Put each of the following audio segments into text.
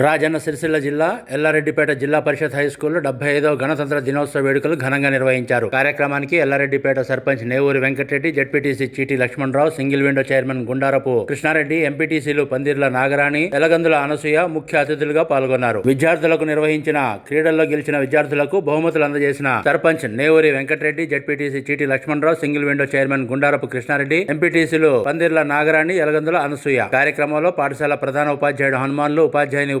రాజన్న సిరిసిల్ల జిల్లా ఎల్లారెడ్డిపేట జిల్లా పరిషత్ హై స్కూల్లో డెబ్బై ఐదవ గణతంత్ర దినోత్సవ వేడుకలు ఘనంగా నిర్వహించారు. కార్యక్రమానికి Yellareddypet sarpanch Nevuri Venkatreddy ZPTC Cheeti Lakshmanarao single window chairman Gundarapu Krishnareddy ఎంపీటీసీలు పందిర్ల నాగరాణి ఎలగందుల అనసూయ ముఖ్య అతిథులుగా పాల్గొన్నారు. విద్యార్థులకు నిర్వహించిన క్రీడల్లో గెలిచిన విద్యార్థులకు బహుమతులు అందజేసిన sarpanch Nevuri Venkatreddy ZPTC Cheeti Lakshmanarao single window chairman Gundarapu Krishnareddy ఎంపీటీసీలు పందిర్ల నాగరాణి ఎలగందుల అనసూయ. కార్యక్రమంలో పాఠశాల ప్రధాన ఉపాధ్యాయుడు హనుమాన్లు ఉపాధ్యాయుని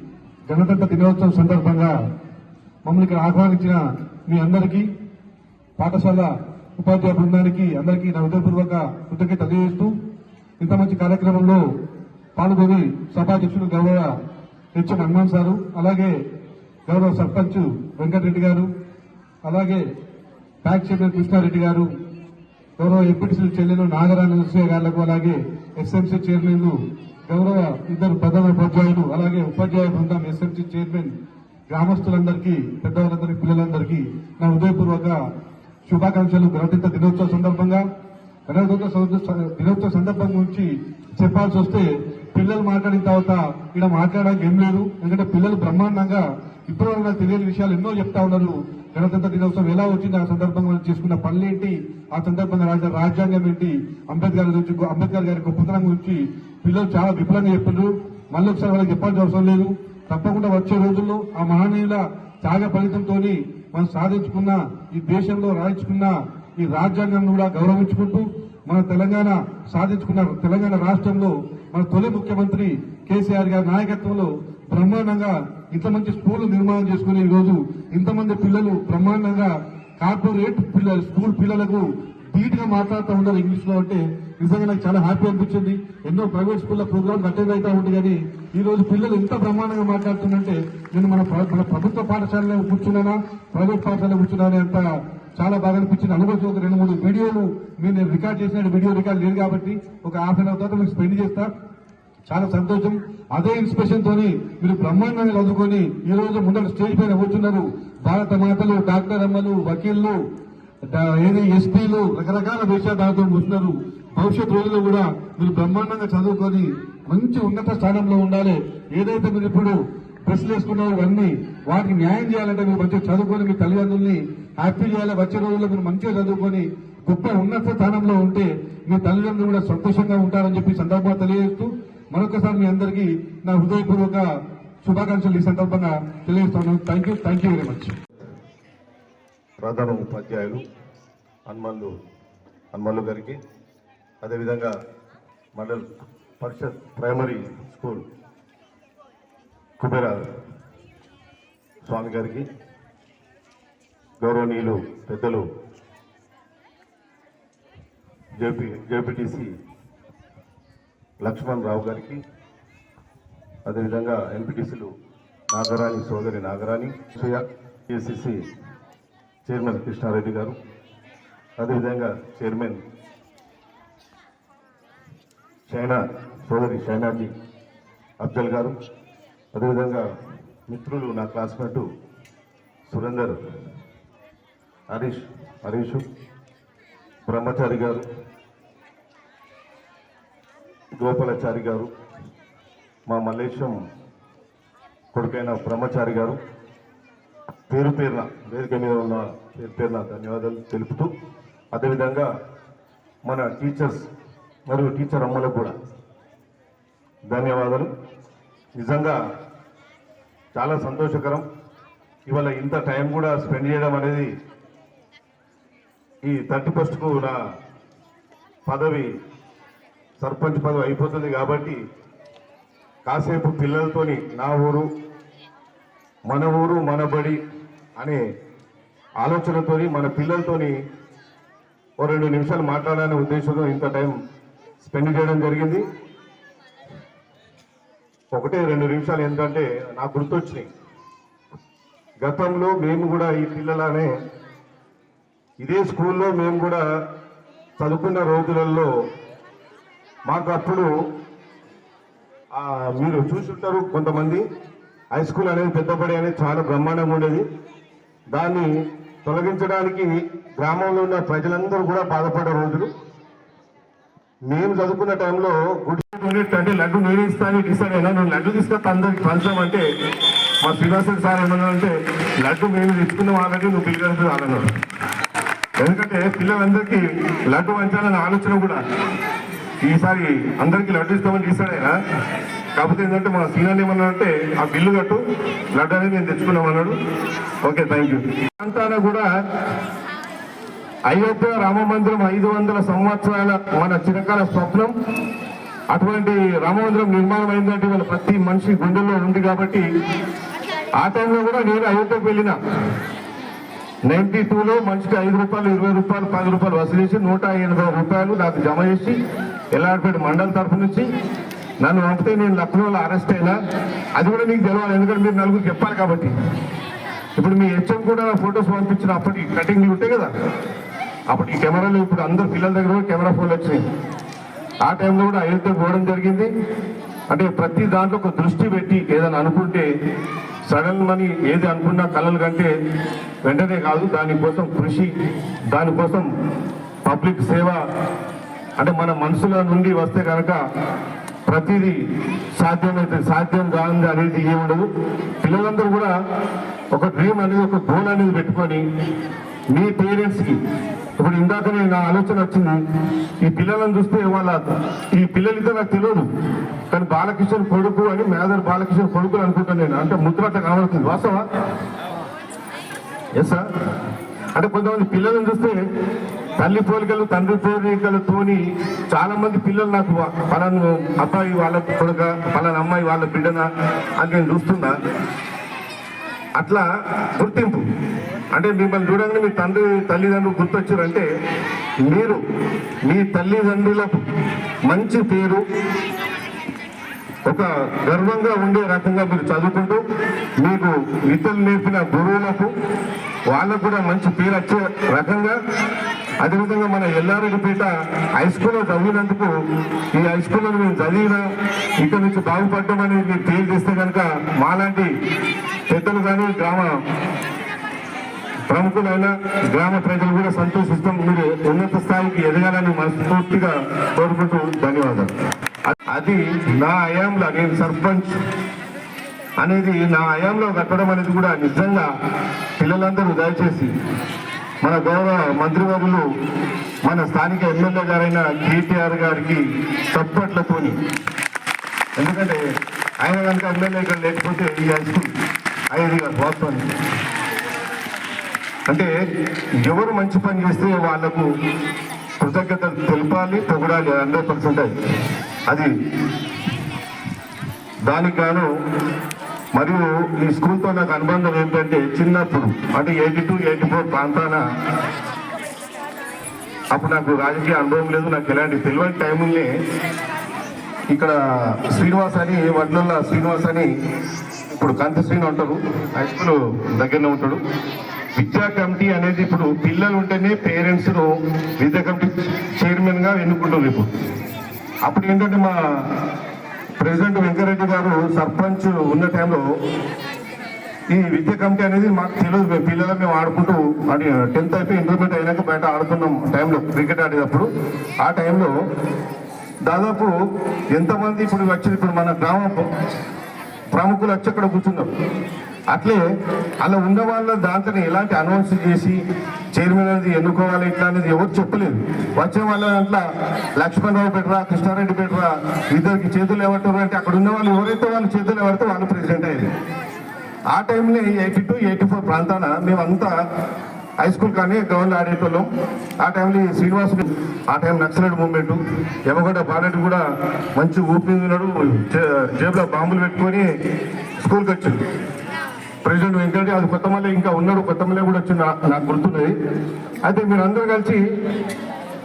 గణతంత్ర దినోత్సవం సందర్భంగా మమ్మల్ని ఇక్కడ ఆహ్వానించిన మీ అందరికీ పాఠశాల ఉపాధ్యాయ బృందానికి అందరికీ నా హృదయపూర్వక కృతజ్ఞత తెలియజేస్తూ ఇంత మంచి కార్యక్రమంలో పాల్గొని సభాధ్యక్షులు గౌరవ హెచ్ఎం హనుమాన్ సారు అలాగే గౌరవ సర్పంచ్ వెంకటరెడ్డి గారు అలాగే ప్యాక్ చైర్మన్ కృష్ణారెడ్డి గారు గౌరవ ఎంపీటీసీ చెల్లెలు నాగరాజ నరసింహ గారులకు అలాగే ఎస్ఎంసీ చైర్మన్లు గౌరవ ఇద్దరు ప్రధాన ఉపాధ్యాయులు అలాగే ఉపాధ్యాయ బృందం ఎస్ఎంసీ చైర్మన్ గ్రామస్తులందరికీ పెద్దవాళ్ళందరికీ పిల్లలందరికీ నా ఉదయపూర్వక శుభాకాంక్షలు. గణతంత్ర దినోత్సవ సందర్భంగా గణతంత్ర దినోత్సవ సందర్భం గురించి చెప్పాల్సి వస్తే పిల్లలు మాట్లాడిన తర్వాత ఇక్కడ మాట్లాడడానికి ఏం లేదు. ఎందుకంటే పిల్లలు బ్రహ్మాండంగా ఇప్పటివరకు నాకు తెలియని విషయాలు ఎన్నో చెప్తా ఉన్నారు. గణతంత్ర దినోత్సవం ఎలా వచ్చింది ఆ సందర్భంగా మనం చేసుకున్న పనులేంటి ఆ సందర్భంగా రాజ్యాంగం ఏంటి అంబేద్కర్ గురించి అంబేద్కర్ గారి గొప్పతనం గురించి పిల్లలు చాలా విఫలంగా చెప్పారు మళ్ళీ ఒకసారి వాళ్ళకి చెప్పాల్సిన అవసరం లేదు. తప్పకుండా వచ్చే రోజుల్లో ఆ మహనీయుల త్యాగ ఫలితంతో మనం సాధించుకున్న ఈ దేశంలో రాయించుకున్న ఈ రాజ్యాంగం కూడా గౌరవించుకుంటూ మన తెలంగాణ సాధించుకున్న తెలంగాణ రాష్ట్రంలో మన తొలి ముఖ్యమంత్రి కేసీఆర్ గారి నాయకత్వంలో బ్రహ్మాండంగా ఇంత మంచి స్కూల్ నిర్మాణం చేసుకుని ఈ రోజు ఇంతమంది పిల్లలు బ్రహ్మాండంగా కార్పొరేట్ పిల్లలు స్కూల్ పిల్లలకు బీట్గా మాట్లాడుతూ ఉన్నారు ఇంగ్లీష్లో అంటే నిజంగా నాకు చాలా హ్యాపీ అనిపించింది. ఎన్నో ప్రైవేట్ స్కూల్లో ప్రోగ్రామ్స్ అటెండ్ అవుతా ఉంది కానీ ఈ రోజు పిల్లలు ఎంత బ్రహ్మాండంగా మాట్లాడుతుందంటే నేను మన మన ప్రభుత్వ పాఠశాలలో కూర్చున్నానా? ప్రైవేట్ పాఠశాలలో కూర్చున్నానే? అంత చాలా బాగా అనిపించింది. అనుభవం ఒక రెండు మూడు వీడియోలు మీరు నేను రికార్డ్ చేసిన వీడియో రికార్డ్ లేదు కాబట్టి ఒక హాఫ్ అన్ అవర్ తర్వాత మీకు స్పెండ్ చేస్తా. చాలా సంతోషం. అదే ఇన్స్పిరేషన్ తోని మీరు బ్రహ్మాండంగా చదువుకొని ఈ రోజు ముందర స్టేజ్ పైన కూర్చున్నారు. భారత మాతలు డాక్టర్ అమ్మలు వకీళ్ళు ఏది ఎస్పీలు రకరకాల వేషధారులతో కూర్చున్నారు. భవిష్యత్ రోజుల్లో కూడా మీరు బ్రహ్మాండంగా చదువుకొని మంచి ఉన్నత స్థానంలో ఉండాలి. ఏదైతే మీరు ఇప్పుడు డ్రెస్సులు వేసుకున్నారో ఇవన్నీ వాటికి న్యాయం చేయాలంటే మీరు మంచిగా చదువుకొని మీ తల్లిదండ్రుల్ని హ్యాపీ చేయాలి. వచ్చే రోజుల్లో మీరు మంచిగా చదువుకొని గొప్ప ఉన్నత స్థానంలో ఉంటే మీ తల్లిదండ్రులు కూడా సంతోషంగా ఉంటారని చెప్పి సందర్భంగా తెలియజేస్తూ మరొకసారి మీ అందరికీ నా హృదయపూర్వక శుభాకాంక్షలు ఈ సందర్భంగా తెలియజేస్తున్నాను. Thank you thank you very much ప్రధాన ఉపాధ్యాయులు హనుమల్లు హనుమల్లు గారికి అదేవిధంగా మండల్ పరిషత్ ప్రైమరీ స్కూల్ కుబేర స్వామి గారికి గౌరవనీయులు పెద్దలు జేపీ జేపీటీసీ లక్ష్మణ్ రావు గారికి అదేవిధంగా ఎంపీటీసీలు నాగరాణి సోదరి నాగరాణి సుయ చైర్మన్ కృష్ణారెడ్డి గారు అదేవిధంగా చైర్మన్ చైనా సోదరి షైనాజీ అఫ్జల్ గారు. అదేవిధంగా మిత్రులు నా క్లాస్మేటు సురేందర్ హరీష్ హరీషు బ్రహ్మచారి గారు గోపాలాచారి గారు మా మల్లేశం కొడుకైన బ్రహ్మచారి గారు. పేరు పేరున వేదిక మీద ఉన్న పేరు పేరున ధన్యవాదాలు తెలుపుతూ అదేవిధంగా మన టీచర్స్ మరియు టీచర్ అమ్మలకు కూడా. ధన్యవాదాలు. నిజంగా చాలా సంతోషకరం. ఇవాళ ఇంత టైం కూడా స్పెండ్ చేయడం అనేది ఈ థర్టీ ఫస్ట్కు నా పదవి సర్పంచ్ పదవి అయిపోతుంది కాబట్టి కాసేపు పిల్లలతోని నా ఊరు మన ఊరు మన బడి అనే ఆలోచనతోని మన పిల్లలతోని ఓ రెండు నిమిషాలు మాట్లాడాలనే ఉద్దేశంతో ఇంత టైం స్పెండ్ చేయడం జరిగింది. ఒకటే రెండు నిమిషాలు ఏంటంటే నాకు గుర్తొచ్చినాయి. గతంలో మేము కూడా ఈ పిల్లలనే ఇదే స్కూల్లో మేము కూడా చదువుకున్న రోజులలో మాకు అప్పుడు మీరు చూసుంటారు కొంతమంది. హై స్కూల్ అనేది పెద్దపడి అనేది చాలా బ్రహ్మాండంగా ఉండేది. దాన్ని తొలగించడానికి గ్రామంలో ఉన్న ప్రజలందరూ కూడా బాధపడే రోజులు. మేము చదువుకున్న టైంలో గుడి యూనిట్ అంటే లడ్డు నేను ఇస్తాను నీకు ఇస్తాను. అయినా నువ్వు లడ్డు తీసుకొని అందరికి పంచామంటే మా శ్రీనివాసన్ సార్ ఏమన్నా అంటే లడ్డు మేము తెచ్చుకున్న వాళ్ళకి నువ్వు పిల్లలు అన్నారు ఎందుకంటే పిల్లలందరికీ లడ్డు పంచాలన్న ఆలోచన కూడా ఈసారి అందరికీ లడ్డు ఇస్తామని ఇస్తాడైనా కాకపోతే ఏంటంటే మా సీనియర్ ఏమన్నా అంటే ఆ బిల్లు కట్టు లడ్డు అనేది నేను తెచ్చుకున్నామన్నాడు ఓకే థ్యాంక్ యూ అంతా కూడా అయోధ్య రామ మందిరం ఐదు వందల సంవత్సరాల మన చిరకాల స్వప్నం. అటువంటి రామ మందిరం నిర్మాణం అయిందంటే వాళ్ళ ప్రతి మనిషి గుండెల్లో ఉంది కాబట్టి ఆ టైంలో కూడా నేను అయోధ్యకు వెళ్ళిన. నైన్టీ టూలో మనిషికి ఐదు రూపాయలు ఇరవై రూపాయలు పది రూపాయలు వసూలు చేసి నూట ఎనభై రూపాయలు నాకు జమ చేసి ఎల్లాడిపేట మండల తరఫు నుంచి నన్ను పంపితే నేను లక్నోలో అరెస్ట్ అయినా. అది కూడా నీకు తెలవాలి ఎందుకంటే మీరు నలుగురు చెప్పాలి కాబట్టి. ఇప్పుడు మీ హెచ్ఎం కూడా ఫొటోస్ పంపించిన అప్పటికి కటింగ్లు ఉంటాయి కదా. అప్పుడు ఈ కెమెరాలు ఇప్పుడు అందరు పిల్లల దగ్గర కూడా కెమెరా ఫోన్లు వచ్చినాయి. ఆ టైంలో కూడా అయోధ్య పోవడం జరిగింది. అంటే ప్రతి దాంట్లో ఒక దృష్టి పెట్టి ఏదైనా అనుకుంటే సడన్ మనీ ఏది అనుకున్నా కళలు కంటే వెంటనే కాదు దానికోసం కృషి దానికోసం పబ్లిక్ సేవ. అంటే మన మనసుల నుండి వస్తే కనుక ప్రతిదీ సాధ్యమైతే సాధ్యం కాదు అనేది ఏముండదు ఉండదు. పిల్లలందరూ కూడా ఒక డ్రీమ్ అనేది ఒక గోల్ అనేది పెట్టుకొని మీ పేరెంట్స్కి ఇప్పుడు ఇందాకనే నా ఆలోచన వచ్చింది. ఈ పిల్లలను చూస్తే వాళ్ళ ఈ పిల్లలతో నాకు తెలియదు. కానీ బాలకిషోర్ కొడుకు అని మేదర్ బాలకిషోర్ కొడుకులు అనుకుంటాను నేను. అంటే ముద్ర అట్లా కనబడుతుంది. వాస్తవా ఎస్ సార్ అంటే కొంతమంది పిల్లలను చూస్తే తల్లి పోలికలు తండ్రి పోలికలతోని చాలా మంది పిల్లలు నాకు పలాను అబ్బాయి వాళ్ళ కొడుక పలానా అమ్మాయి వాళ్ళ బిడ్డన అని నేను చూస్తున్నా. అట్లా గుర్తింపు. అంటే మిమ్మల్ని చూడంగానే మీ తండ్రి తల్లిదండ్రులు గుర్తొచ్చారంటే మీరు మీ తల్లిదండ్రులకు మంచి పేరు ఒక గర్వంగా ఉండే రకంగా మీరు చదువుకుంటూ మీకు విద్యలు నేర్పిన గురువులకు వాళ్ళకు కూడా మంచి పేరు వచ్చే రకంగా అదేవిధంగా మన ఎల్లారెడ్డిపేట హై స్కూల్లో చదివినందుకు ఈ హై స్కూల్లో మేము చదివిన ఇక్కడ నుంచి బాగుపడ్డామని అనేది మీరు తెలియజేస్తే కనుక మాలాంటి పెద్దలు కానీ గ్రామ ప్రముఖులైన గ్రామ ప్రజలు కూడా సంతోషిస్తాం మీరు ఉన్నత స్థాయికి ఎదగాలని మనస్ఫూర్తిగా కోరుకుంటూ ధన్యవాదాలు. అది నా హయాంలో నేను సర్పంచ్ అనేది నా హయాంలో కట్టడం అనేది కూడా నిజంగా పిల్లలందరూ దయచేసి మన గౌరవ మంత్రివర్యులు మన స్థానిక ఎమ్మెల్యే గారైన కేటీఆర్ గారికి తప్పట్లతోని ఎందుకంటే ఆయన కనుక ఎమ్మెల్యే ఇక్కడ లేకపోతే ఈ హై స్కూల్ అయ్యేది కాదు అంటే ఎవరు మంచి పని చేస్తే వాళ్ళకు కృతజ్ఞతలు తెలపాలి పొగడాలి హండ్రెడ్ పర్సెంట్ అది దానికి గాను మరియు ఈ స్కూల్తో నాకు అనుబంధం ఏంటంటే చిన్నప్పుడు అంటే ఎయిటీ టూ ఎయిటీ ఫోర్ ప్రాంతాన అప్పుడు నాకు రాజకీయ అనుభవం లేదు నాకు ఎలాంటి తెలియని టైముల్ని ఇక్కడ శ్రీనివాస్ అని వడ్లల్ల శ్రీనివాస్ అని ఇప్పుడు కంతశ్రీని ఉంటారు హై స్కూల్ దగ్గరనే ఉంటాడు. విద్యా కమిటీ అనేది ఇప్పుడు పిల్లలు ఉంటేనే పేరెంట్స్ను విద్యా కమిటీ చైర్మన్గా ఎన్నుకుంటారు ఇప్పుడు. అప్పుడు ఏంటంటే మా ప్రెసిడెంట్ వెంకరెడ్డి గారు సర్పంచ్ ఉన్న టైంలో ఈ విద్యా కమిటీ అనేది మాకు తెలియదు. మేము పిల్లలు మేము ఆడుకుంటూ అది టెన్త్ అయిపోయి ఇంటర్మీడియట్ అయినాక బయట ఆడుకున్నాం టైంలో క్రికెట్ ఆడేటప్పుడు. ఆ టైంలో దాదాపు ఎంతమంది ఇప్పుడు వచ్చి ఇప్పుడు మన గ్రామం ప్రముఖులు వచ్చి అక్కడ కూర్చున్నారు. అట్లే అలా ఉన్న వాళ్ళ దాంట్లో ఎలాంటి అనౌన్స్ చేసి చైర్మన్ అనేది ఎన్నుకోవాలి ఇట్లా అనేది ఎవరు చెప్పలేదు. వచ్చే వాళ్ళ దాంట్లో లక్ష్మణరావు పెట్టరా కృష్ణారెడ్డి పెట్టరా ఇద్దరికి చేతులు ఎవరు అంటే అక్కడ ఉన్న వాళ్ళు ఎవరైతే వాళ్ళు చేతులు ఎవరితో వాళ్ళు ప్రెసిడెంట్ అయ్యారు. ఆ టైంలో ఎయిటీ టూ ఎయిటీ ఫోర్ ప్రాంతాన మేమంతా హై స్కూల్ కానీ గ్రౌండ్ ఆడేటోళ్ళం. ఆ టైంలో ఈ శ్రీనివాస్ ఆ టైం నక్సలైట్ మూమెంటు ఎమగడ్డ బాలెట్ కూడా మంచి ఊపి ఉన్నాడు జే- జేబులో బాంబులు పెట్టుకొని స్కూల్కి వచ్చింది ప్రెసిడెంట్ వెంకట అది కొత్తమల్లె ఇంకా ఉన్నాడు. కొత్తమల్లె కూడా వచ్చింది. నాకు గుర్తున్నది. అయితే మీరు అందరూ కలిసి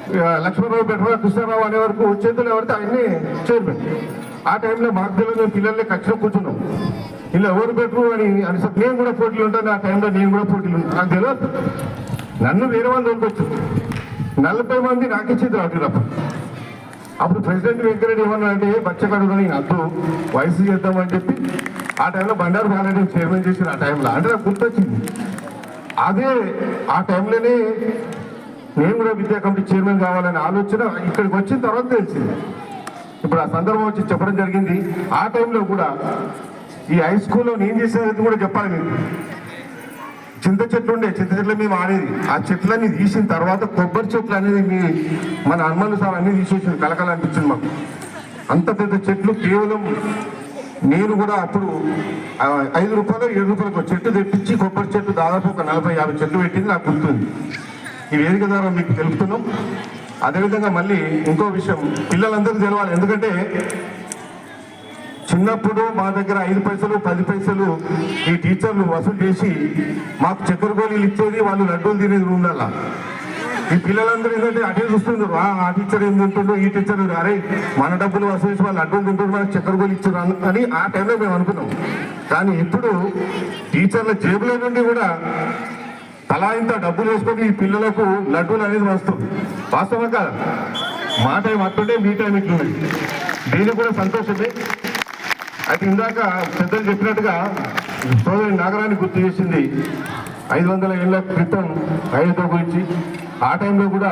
ఆ, లక్ష్మణరావు పెట్టరా కృష్ణారావు అనే వరకు చేతులు ఎవరితే ఆయన్ని చైర్మన్. ఆ టైంలో మాకు తెలియదు మేము పిల్లల్ని ఖచ్చితంగా కూర్చున్నాం. ఇలా ఎవరు పెట్టరు అని అని చెప్పి నేను కూడా పోటీలు ఉంటాను ఆ టైంలో నేను కూడా పోటీలు ఉంటాను నాకు తెలియదు నన్ను వేరే వాళ్ళు దొరకొచ్చు నలభై మంది నాకు ఇచ్చేది అటున్నప్పుడు అప్పుడు. ప్రెసిడెంట్ వెంకరెడ్డి ఏమన్నా అంటే బచ్చగాడు కానీ అద్దు. వయసు చేద్దామని చెప్పి ఆ టైంలో బండారు బాలరెడ్డి చైర్మన్ చేసిన ఆ టైంలో. అంటే నాకు గుర్తొచ్చింది. అదే ఆ టైంలోనే నేను కూడా విద్యా కమిటీ చైర్మన్ కావాలనే ఆలోచన ఇక్కడికి వచ్చిన తర్వాత తెలిసింది. ఇప్పుడు ఆ సందర్భం వచ్చి చెప్పడం జరిగింది. ఆ టైంలో కూడా ఈ హై స్కూల్లో నేను చేసేది కూడా చెప్పాలి మీకు. చింత చెట్లు ఉండే చింత చెట్లు మేము ఆడేది. ఆ చెట్లన్నీ తీసిన తర్వాత కొబ్బరి చెట్లు అనేది మీ మన హనుమాను సార్ అన్ని తీసేసింది కలకల అనిపించింది మాకు. అంత పెద్ద చెట్లు కేవలం నేను కూడా అప్పుడు ఐదు రూపాయలు ఏడు రూపాయలకు చెట్టు తెప్పించి కొబ్బరి చెట్టు దాదాపు ఒక నలభై యాభై చెట్లు పెట్టింది నాకు గుర్తుంది. ఈ వేదిక ద్వారా మీకు తెలుపుతున్నాం. అదేవిధంగా మళ్ళీ ఇంకో విషయం పిల్లలందరికీ తెలవాలి. ఎందుకంటే చిన్నప్పుడు మా దగ్గర ఐదు పైసలు పది పైసలు ఈ టీచర్లు వసూలు చేసి మాకు చక్కెర గోళీలు ఇచ్చేది వాళ్ళు లడ్డూలు తినేది ఉండాల ఈ పిల్లలందరూ ఏంటంటే అటే చూస్తున్నారు "ఆ, టీచర్ ఏం తింటుండో ఈ టీచర్ అరే మన డబ్బులు వసూలు చేసి వాళ్ళు లడ్డూలు తింటుండ్రు మనకు చక్కెర గోళీ ఇచ్చారు అని ఆ టైంలో మేము అనుకున్నాం. కానీ ఇప్పుడు టీచర్ల జేబుల నుండి కూడా తలా ఇంత డబ్బులు వేసుకొని ఈ పిల్లలకు లడ్డూలు అనేది వస్తుంది. వాస్తవం కాదు. మా టైం అట్టుంటే మీ టైం ఇట్లుంది దీనికి కూడా సంతోషమే. అయితే ఇందాక పెద్దలు చెప్పినట్టుగా సోదరి నగరాన్ని గుర్తు చేసింది. ఐదు వందల ఏళ్ళ క్రితం అయోధ్య గురించి ఆ టైంలో కూడా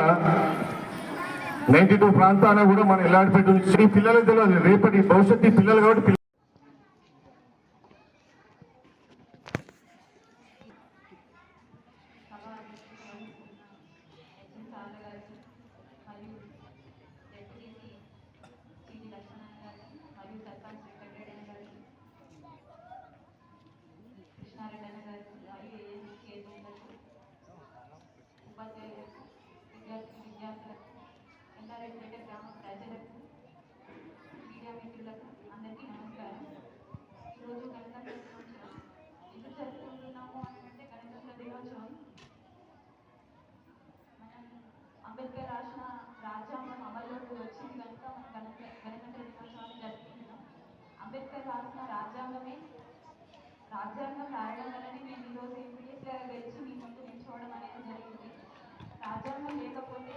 నైన్టీ టూ ప్రాంతాన కూడా మన ఎలాంటి పెట్టి పిల్లలకు తెలియదు రేపటి భవిష్యత్తు పిల్లలు కాబట్టి పిల్ల- సార్లు గారికి మరియు డెప్యూటీసీ సిటి లక్ష్మణ్ గారికి మరియు సర్పంచ్ వెంకటరెడ్డి గారికి కృష్ణారెడ్డి అన్న గారికి మరియు ఏఎన్సీ చైర్మన్లకు ఉపాధ్యాయులకు విద్యార్థి విద్యార్థులకు ఎల్లారెడ్డిపేట గ్రామ ప్రజలకు మీడియా మిత్రులకు అందరికీ నమస్కారం ఈరోజు గణతంత్ర దినోత్సవం ఎందుకు జరుపుకుంటున్నాము అని అంటే గణతంత్ర దినోత్సవం మనం అంబేద్కర్ రాసిన రాజ్యాంగం అమల్లోకి వచ్చింది కనుక మనం గణత గణతంత్ర దినోత్సవాన్ని జరుపుకుంటున్నాం అంబేద్కర్ రాసిన రాజ్యాంగమే రాజ్యాంగం రాయడం వల్లనే మేము ఈరోజు ఎంపీఎస్ గారు గెలిచి మీ ముందు నిల్చోవడం అనేది జరిగింది. రాజ్యాంగం లేకపోతే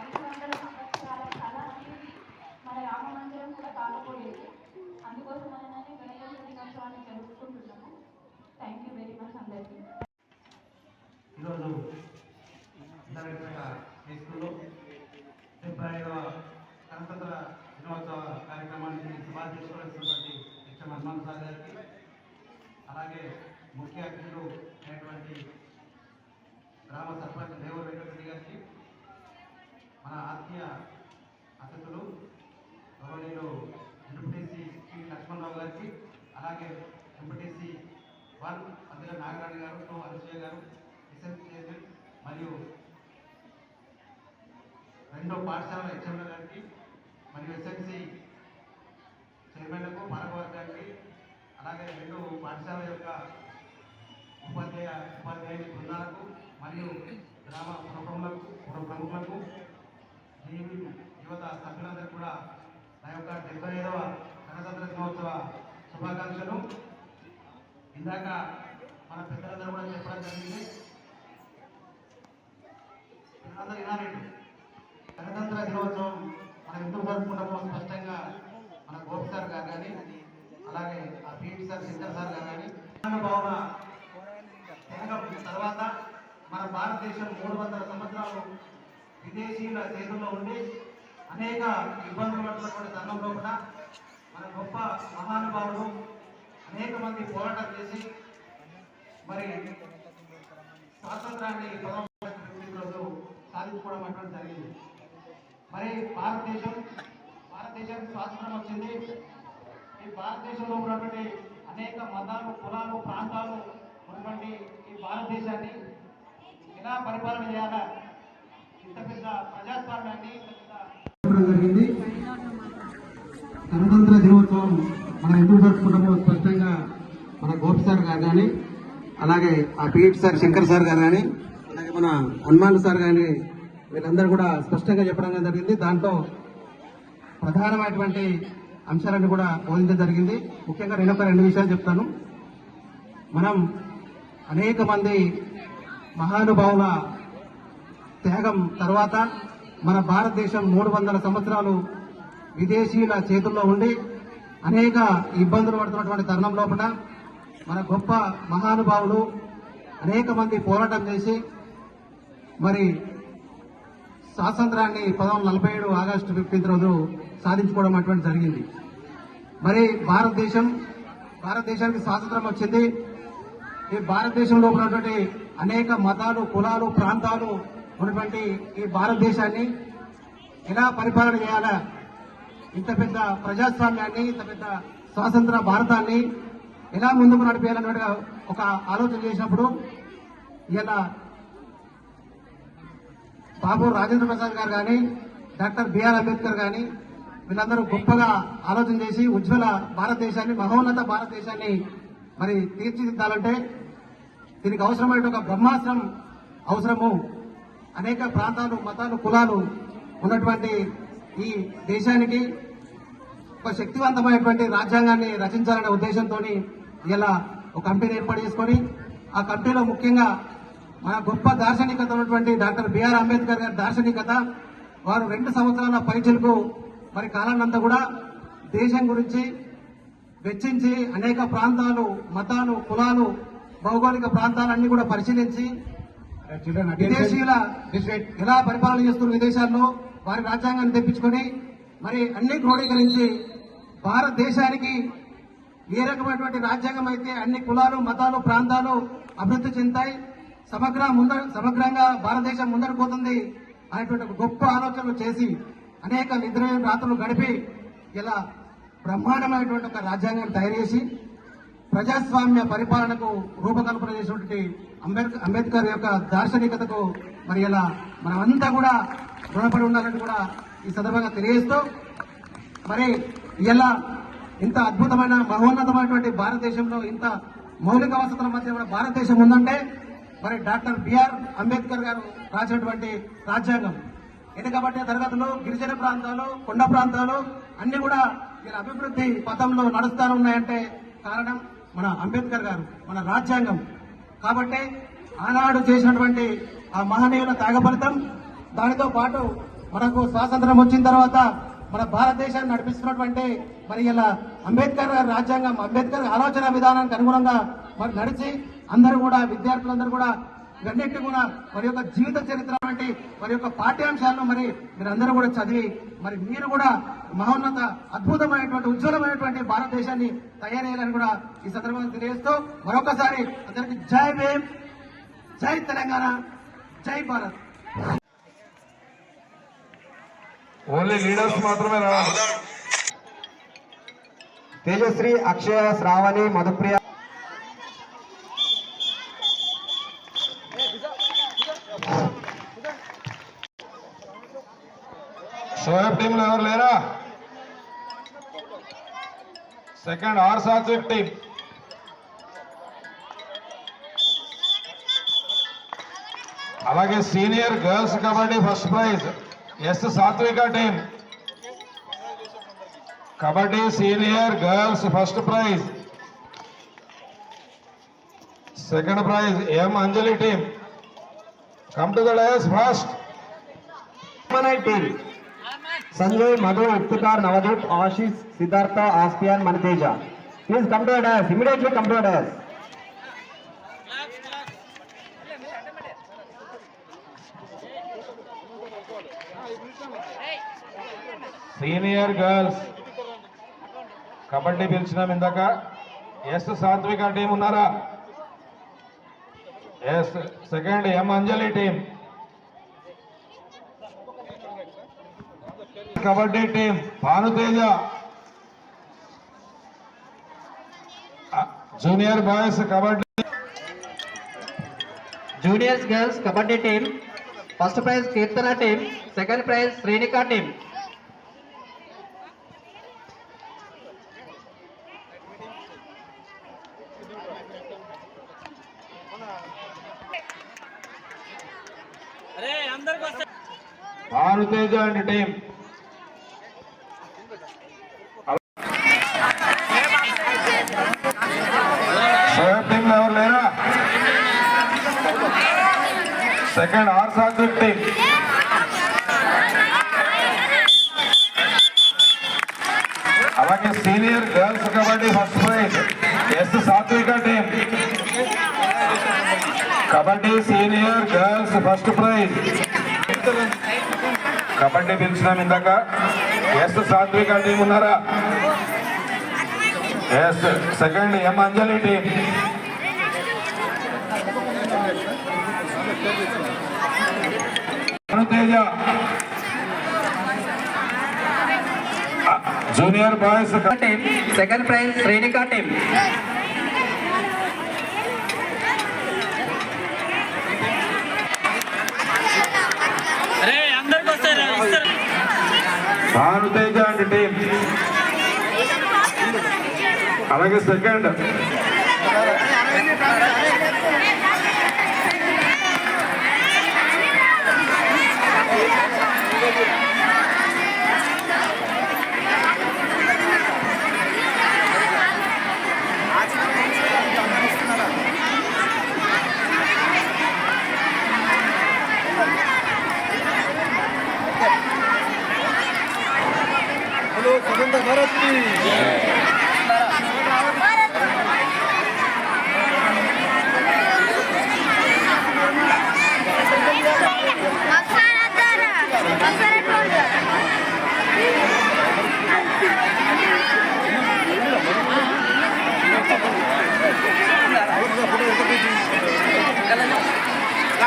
ఐదు వందల సంవత్సరాల కళ అనేది మన రామ మందిరం కూడా కాకపోలేదు అందుకోసం మననే గణతంత్ర దినోత్సవాన్ని జరుపుకుంటున్నాము. థ్యాంక్ యూ వెరీ మచ్ అందరికీ. ఈరోజు నరేపేట హై స్కూల్లో డెబ్బై ఐదవ గణతంత్ర దినోత్సవ కార్యక్రమానికి శుభాధ్యక్షులైనటువంటి హెచ్ఎం హనుమాన్ సార్ గారికి అలాగే ముఖ్య అతిథులు అయినటువంటి గ్రామ సర్పంచ్ దేవర వెంకటరెడ్డి గారికి మన ఆత్మీయ అతిథులు గౌరవనీయులు ఎంపీటీసీ శ్రీ లక్ష్మణరావు గారికి అలాగే ఎంపీటీసీ వన్ అందులో నాగరాణి గారు టూ అనుసూయ గారు ఎస్ఎంసీ చైర్మన్ మరియు రెండో పాఠశాల హెచ్ఎంల గారికి మరియు ఎస్ఎంసీ చైర్మన్లకు పాలకవర్గానికి అలాగే రెండు పాఠశాల యొక్క ఉపాధ్యాయ ఉపాధ్యాయుని బృందాలకు మరియు గ్రామ పురప్రములకు పుర ప్రముఖులకు జీవి యువత సభ్యులందరికీ కూడా నా యొక్క డెబ్బై ఐదవ గణతంత్ర దినోత్సవ శుభాకాంక్షలు. ఇందాక మన పెద్దలందరూ కూడా చెప్పడం జరిగింది. అందరూ వినారండి గణతంత్ర దినోత్సవం మనం ఎందుకు జరుపుకుంటామో స్పష్టంగా మన గోపి సార్ గారు కానీ అలాగే ఆ పీటీ సార్ శంకర్ సార్ గారు కానీ భావన తర్వాత మన భారతదేశం మూడు వందల సంవత్సరాలు విదేశీయుల చేతుల్లో ఉండి అనేక ఇబ్బందులు పడుతున్నటువంటి తరుణంలో కూడా మన గొప్ప మహానుభావులు అనేక మంది పోరాటం చేసి మరి స్వాతంత్రాన్ని పదవ రోజు సాధించుకోవడం అటువంటి జరిగింది. మరి భారతదేశం భారతదేశానికి స్వాతంత్రం వచ్చింది. ఈ భారతదేశంలో ఉన్నటువంటి అనేక మతాలు కులాలు ప్రాంతాలు ఉన్నటువంటి ఈ భారతదేశాన్ని ఎలా పరిపాలన చేయాలా ఇంత పెద్ద ప్రజాస్వామ్యాన్ని జరిగింది. గణతంత్ర దినోత్సవం మనం ఎందుకు జరుపుకుంటామో స్పష్టంగా మన గోపి సార్ గారు కానీ అలాగే ఆ పిఎట్ సార్ శంకర్ సార్ గారు కానీ అలాగే మన హనుమాన్ సార్ కానీ వీళ్ళందరూ కూడా స్పష్టంగా చెప్పడం జరిగింది. దాంట్లో ప్రధానమైనటువంటి అంశాలను కూడా బోధించడం జరిగింది. ముఖ్యంగా నేను ఒక రెండు విషయాలు చెప్తాను. మనం అనేక మంది మహానుభావుల త్యాగం తర్వాత మన భారతదేశం మూడు వందల సంవత్సరాలు విదేశీయుల చేతుల్లో ఉండి అనేక ఇబ్బందులు పడుతున్నటువంటి తరుణం లోపల మన గొప్ప మహానుభావులు అనేక మంది పోరాటం చేసి మరి స్వాతంత్రాన్ని పంతొమ్మిది నలభై ఏడు ఆగస్టు ఫిఫ్టీన్త్ రోజు సాధించుకోవడం అటువంటి జరిగింది. మరి భారతదేశం భారతదేశానికి స్వాతంత్రం వచ్చింది. ఈ భారతదేశంలో ఉన్నటువంటి అనేక మతాలు కులాలు ప్రాంతాలు ఉన్నటువంటి ఈ భారతదేశాన్ని ఎలా పరిపాలన చేయాలా? ఇంత పెద్ద ప్రజాస్వామ్యాన్ని ఇంత పెద్ద స్వాతంత్ర భారతాన్ని ఎలా ముందుకు నడిపేయాలన్నట్టుగా ఒక ఆలోచన చేసినప్పుడు ఇలా బాబు రాజేంద్ర ప్రసాద్ గారు కానీ డాక్టర్ బిఆర్ అంబేద్కర్ కానీ వీళ్ళందరూ గొప్పగా ఆలోచన చేసి ఉజ్వల భారతదేశాన్ని మహోన్నత భారతదేశాన్ని మరి తీర్చిదిద్దాలంటే దీనికి అవసరమైన ఒక బ్రహ్మాస్త్రం అవసరము. అనేక ప్రాంతాలు మతాలు కులాలు ఉన్నటువంటి ఈ దేశానికి ఒక శక్తివంతమైనటువంటి రాజ్యాంగాన్ని రచించాలనే ఉద్దేశంతో ఇలా ఒక కమిటీని ఏర్పాటు చేసుకొని ఆ కమిటీలో ముఖ్యంగా మన గొప్ప దార్శనికత ఉన్నటువంటి డాక్టర్ బిఆర్ అంబేద్కర్ గారి దార్శనికత వారు రెండు సంవత్సరాల పైచలకు మరి కాలాన్నంతా కూడా దేశం గురించి వెచ్చించి అనేక ప్రాంతాలు మతాలు కులాలు భౌగోళిక ప్రాంతాలన్నీ కూడా పరిశీలించి విదేశీయుల ఎలా పరిపాలన చేస్తున్న విదేశాల్లో? వారి రాజ్యాంగాన్ని తెప్పించుకొని మరి అన్ని క్రోడీకరించి భారతదేశానికి ఏ రకమైనటువంటి రాజ్యాంగం అయితే అన్ని కులాలు మతాలు ప్రాంతాలు అభివృద్ధి చెందుతాయి సమగ్ర ముందర సమగ్రంగా భారతదేశం ముందరకు పోతుంది అనేటువంటి ఒక గొప్ప ఆలోచనలు చేసి అనేక నిద్ర రాత్రులు గడిపి ఇలా బ్రహ్మాండమైనటువంటి ఒక రాజ్యాంగాన్ని తయారు చేసి ప్రజాస్వామ్య పరిపాలనకు రూపకల్పన చేసినటువంటి అంబేద్కర్ అంబేద్కర్ యొక్క దార్శనికతకు మరి ఇలా మనమంతా కూడా రుణపడి ఉండాలని కూడా ఈ సందర్భంగా తెలియజేస్తూ మరి ఇలా ఇంత అద్భుతమైన మహోన్నతమైనటువంటి భారతదేశంలో ఇంత మౌలిక వసతుల మధ్య కూడా భారతదేశం ఉందంటే మరి డాక్టర్ బిఆర్ అంబేద్కర్ గారు రాసినటువంటి రాజ్యాంగం. వెనుకబట్టే తరగతులు? గిరిజన ప్రాంతాలు కొండ ప్రాంతాలు అన్ని కూడా వీళ్ళ అభివృద్ధి పథంలో నడుస్తూ ఉన్నాయంటే కారణం మన అంబేద్కర్ గారు మన రాజ్యాంగం. కాబట్టి ఆనాడు చేసినటువంటి ఆ మహనీయుల త్యాగ ఫలితం దానితో పాటు మనకు స్వాతంత్రం వచ్చిన తర్వాత మన భారతదేశాన్ని నడిపిస్తున్నటువంటి మరి ఇలా అంబేద్కర్ గారి రాజ్యాంగం అంబేద్కర్ ఆలోచన విధానానికి అనుగుణంగా మరి నడిచి అందరూ కూడా విద్యార్థులందరూ కూడా ఇవన్నిటి కూడా మరి యొక్క జీవిత చరిత్ర వంటి మరి యొక్క పాఠ్యాంశాలను మరి మీరందరూ కూడా చదివి మరి మీరు కూడా మహోన్నత అద్భుతమైనటువంటి ఉజ్వలమైనటువంటి భారతదేశాన్ని తయారయ్యాలని కూడా ఈ సందర్భంగా తెలియజేస్తూ మరొకసారి అందరికి జై భీమ్ జై తెలంగాణ జై భారత్. ఓన్లీ లీడర్స్ మాత్రమే రావాలి. తేజశ్రీ అక్షయ శ్రావణి మధుప్రియ షోయబ్ టీంలో ఎవరు లేరా సెకండ్ ఆర్ సార్ టీం అలాగే senior girls kabaddi first prize S Sathvika team kabaddi senior girls first prize. Second prize M Anjali team come to the first fast team Sanjay Madhu Iftikar Navdeep Ashish Siddhartha ఆస్పియాన్ Manateja please come to dais immediately come to senior girls kabaddi పిలిచినాం ఇందాక. S సాత్విక team ఉన్నారా? S second M Anjali team kabaddi team Bhanuteja. Junior boys kabaddi. Juniors girls kabaddi team first prize Keerthana team second prize Srinika team. Bhanuteja and team Sher team ఎవరు లేరా second R Sathvik team అలాగే senior girls kabaddi first prize S Sathvika team kabaddi senior girls first prize. Kabaddi పిలిచినాం ఇందాక. S సాత్విక team ఉన్నారా? S second M Anjali team Teja. Junior boys team second prize Srinika team Bhanuteja and team అలాగే second.